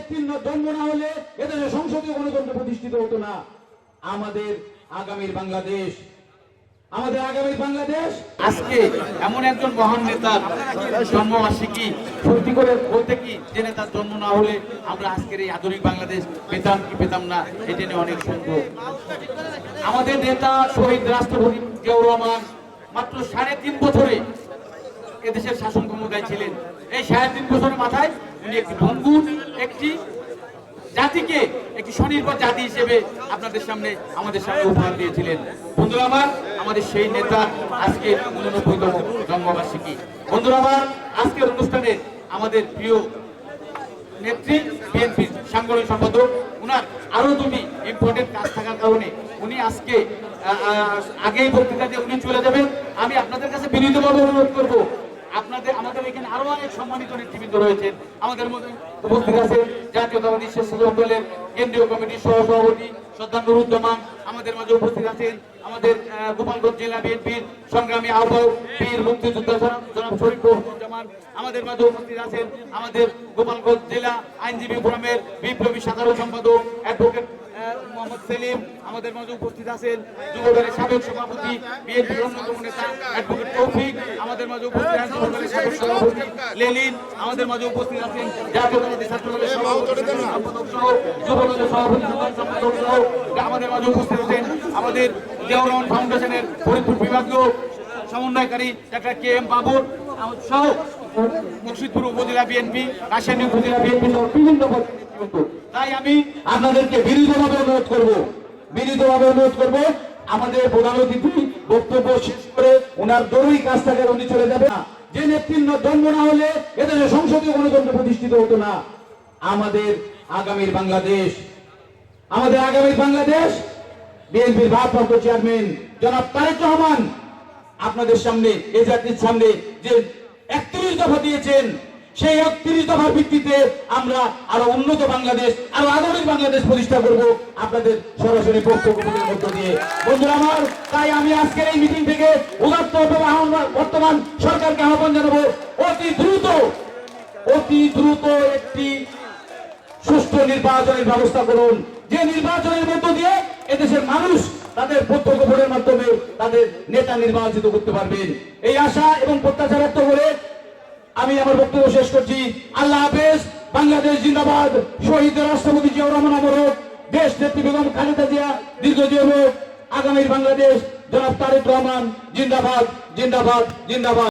নেতৃত্ব জন্ম না হলে এদেশে সংসদীয় গণতন্ত্র প্রতিষ্ঠিত হতো না। আমাদের আগামীর বাংলাদেশ, আমাদের আগামীর বাংলাদেশ। আজকে এমন একজন মহান নেতার জন্মবার্ষিকী সত্যি করে বলতে কি, যে নেতার জন্ম না হলে আমরা আজকের এই আধুনিক বাংলাদেশ পেতাম কি পেতাম না, এটা নিয়ে অনেক সন্দেহ। আমাদের নেতা শহীদ রাষ্ট্রপতি জিয়াউর রহমান মাত্র সাড়ে তিন বছরে এদেশের শাসন ক্ষমতায় ছিলেন। এই সাড়ে তিন বছরের মাথায় উনি একটি একটি জাতিকে, একটি স্বনির্ভর জাতি হিসেবে আপনাদের সামনে আমাদের সামনে উপহার দিয়েছিলেন। বন্ধুরা আমার, আমাদের সেই নেতা আজকে উননব্বইতম জন্মবার্ষিকী। বন্ধুরা আমার, আজকের অনুষ্ঠানে আমাদের প্রিয় নেত্রী সাংগঠনিক সম্পাদক, উনার আরও দুটি ইম্পর্টেন্ট কাজ থাকার কারণে উনি আজকে আগেই বক্তৃতা দিয়ে উনি চলে যাবেন। আমি আপনাদের কাছে বিনীতভাবে অনুরোধ করব আপনাদের, আমাদের এখানে আরও অনেক সম্মানিত নেতৃবৃন্দ রয়েছেন। আমাদের মধ্যে উপস্থিত আছেন জাতীয়তাবাদী স্বেচ্ছাসেবক দলের কেন্দ্রীয় কমিটির সহ সভাপতি শ্রদ্ধা নুরুজ্জামান। আমাদের মাঝে উপস্থিত আছেন আমাদের গোপালগঞ্জ জেলা বিএনপির সংগ্রামী আহ্বায়ক বীর মুক্তিযোদ্ধা জনাব- শরীফ জামান আমাদের মাঝে উপস্থিত আছেন আমাদের গোপালগঞ্জ জেলা আইনজীবী ফোরামের বিপ্লবী সাধারণ সম্পাদক অ্যাডভোকেট মোহাম্মদ সেলিম। আমাদের মাঝে উপস্থিত আছেন যুবদলের সাবেক সভাপতি বিএনপির অন্যতম নেতা অ্যাডভোকেট তৌফিক। আমাদের মাঝে উপস্থিত আছেন লেলিন আমাদের মাঝে উপস্থিত আছেন জাতীয়তাবাদী ছাত্রদলের যুবদলের সভাপতি আমাদের মাঝে উপস্থিত আছেন আমাদের জিয়াউর ফাউন্ডেশনের ফরিদপুর বিভাগীয় সমন্বয়কারী ডাক্তার কে এম বাবুর সহ মুর্শিদপুর উপজেলা বিএনপি রাজশাহী উপজেলা বিএনপি সহ বিভিন্ন তাই আমি আপনাদেরকে বিনীতভাবে অনুরোধ করব বিনীতভাবে অনুরোধ করব আমাদের প্রধান অতিথি বক্তব্য শেষ করে ওনার জরুরি কাজ থাকে উনি চলে যাবে। না যে নেতৃত্ব জন্ম না হলে এদেশে সংসদীয় গণতন্ত্র প্রতিষ্ঠিত হতো না। আমাদের আগামীর বাংলাদেশ, আমাদের আগামীর বাংলাদেশ, বিএনপির ভারপ্রাপ্ত চেয়ারম্যান জনাব তারেক রহমান আপনাদের সামনে এ জাতির সামনে যে একত্রিশ দফা দিয়েছেন সেই একত্রিশ দফার ভিত্তিতে আমরা আরও উন্নত বাংলাদেশ, আরও আধুনিক বাংলাদেশ প্রতিষ্ঠা করব আপনাদের সরাসরি বক্তব্যের মধ্য দিয়ে। বন্ধুরা আমার, তাই আমি আজকের এই মিটিং থেকে উদাত্ত বর্তমান সরকারকে আহ্বান জানাব, অতি দ্রুত অতি দ্রুত একটি সুষ্ঠু নির্বাচনের ব্যবস্থা করুন। যে নির্বাচনের মধ্য দিয়ে এদেশের মানুষ তাদের প্রত্যক্ষ ভোটের মাধ্যমে তাদের নেতা নির্বাচিত করতে পারবেন। এই আশা এবং প্রত্যাশা ব্যক্ত করে আমি আমার বক্তব্য শেষ করছি। আল্লাহ হাফেজ, বাংলাদেশ জিন্দাবাদ শহীদ রাষ্ট্রপতি জিয়াউর রহমান আমরক দেশ নেত্রী বেগম খালেদা জিয়া, দীর্ঘজীবী হোক, আগামীর বাংলাদেশ, জনাব তারেক রহমান, জিন্দাবাদ জিন্দাবাদ জিন্দাবাদ।